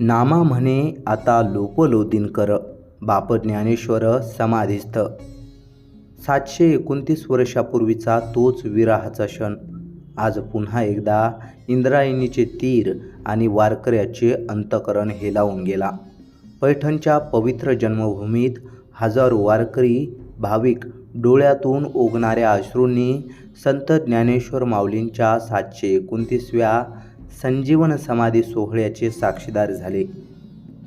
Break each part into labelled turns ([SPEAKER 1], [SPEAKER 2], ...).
[SPEAKER 1] नामा म्हणे आता लोपलोदिन कर बाप ज्ञानेश्वर समाधीस्थ. सातशे एकोणतीस वर्षापूर्वीचा तोच विराहाचा क्षण. आज पुन्हा एकदा इंद्रायणीचे तीर आणि वारकऱ्याचे अंतकरण हेलावून गेला. पैठणच्या पवित्र जन्मभूमीत हजारो वारकरी भाविक डोळ्यातून ओघणाऱ्या अश्रूंनी संत ज्ञानेश्वर माऊलींच्या सातशे एकोणतीसव्या संजीवन समाधी सोहळ्याचे साक्षीदार झाले.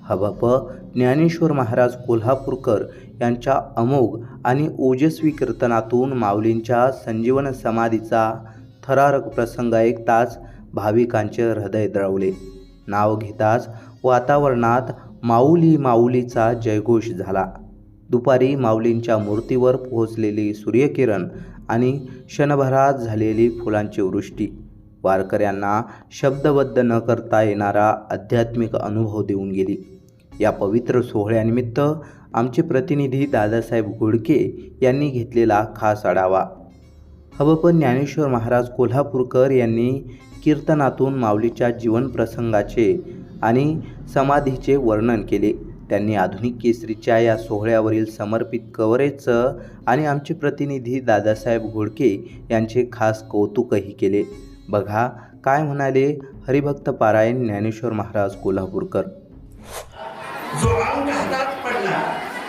[SPEAKER 1] हबप ज्ञानेश्वर महाराज कोल्हापूरकर यांच्या अमोघ आणि ओजस्वी कीर्तनातून माऊलींच्या संजीवन समाधीचा थरारक प्रसंग ऐकताच भाविकांचे हृदय द्रवले. नाव घेताच वातावरणात माऊली माऊलीचा जयघोष झाला. दुपारी माऊलींच्या मूर्तीवर पोहोचलेली सूर्यकिरण आणि क्षणभरात झालेली फुलांची वृष्टी. वारकऱ्यांना शब्दबद्ध न करता येणारा आध्यात्मिक अनुभव देऊन गेली. या पवित्र सोहळ्यानिमित्त आमचे प्रतिनिधी दादासाहेब घोडके यांनी घेतलेला खास आढावा. हबप ज्ञानेश्वर महाराज कोल्हापूरकर यांनी कीर्तनातून माऊलीच्या जीवन प्रसंगाचे आणि समाधीचे वर्णन केले. त्यांनी आधुनिक केसरीच्या या सोहळ्यावरील समर्पित कव्हरेजचं आणि आमचे प्रतिनिधी दादासाहेब घोडके यांचे खास कौतुकही केले. बघा काय म्हणाले हरिभक्त पारायण ज्ञानेश्वर महाराज कोल्हापूरकर?
[SPEAKER 2] जो अंक हातात पडला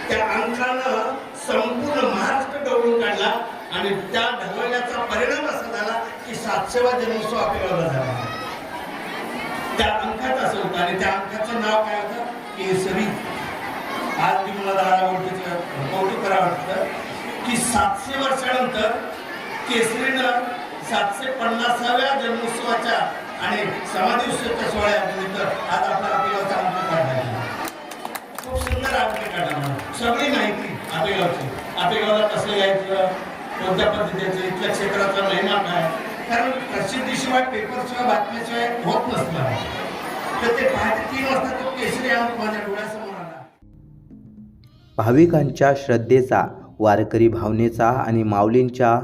[SPEAKER 2] त्या अंकानं संपूर्ण महाराष्ट्र डवळून काढला आणि त्या ढवळण्याचा परिणाम असा झाला की सातशेवा जन्मोत्सव आपल्याला झाला. त्या अंकाचा असं होतं आणि त्या अंकाचं नाव काय होतं? केसरी. आज मी मला दादा गोष्टीचं कौतुक करावं वाटतं की सातशे वर्षानंतर केसरीनं सातशे पन्नासाव्या जन्मोत्सवाच्या आणि समाधीच्या सोहळ्यानिमित्त आज आपला आपल्याला अंक काढला खूप सुंदर आपले काढा सगळी माहिती आपेगावची. आपेगावला कसं यायचं? कोणत्या पद्धतीचं? इथल्या क्षेत्राचा महिमा काय? कारण प्रसिद्धीशिवाय पेपरशिवाय बातमीशिवाय होत नसणार तर ते पहाटे तीन वाजता तो केसरी अंक माझ्या डोळ्यासमोर आला.
[SPEAKER 1] भाविकांच्या श्रद्धेचा वारकरी भावनेचा आणि माऊलींच्या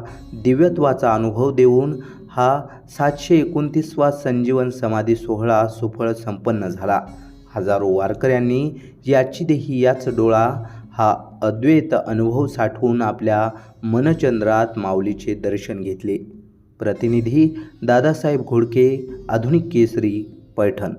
[SPEAKER 1] दिव्यत्वाचा अनुभव देऊन हा सातशे एकोणतीसवा संजीवन समाधी सोहळा सुफळ संपन्न झाला. हजारो वारकऱ्यांनी याची देही याच डोळा हा अद्वैत अनुभव साठवून आपल्या मनचंद्रात माऊलीचे दर्शन घेतले. प्रतिनिधी दादासाहेब घोडके आधुनिक केसरी पैठण.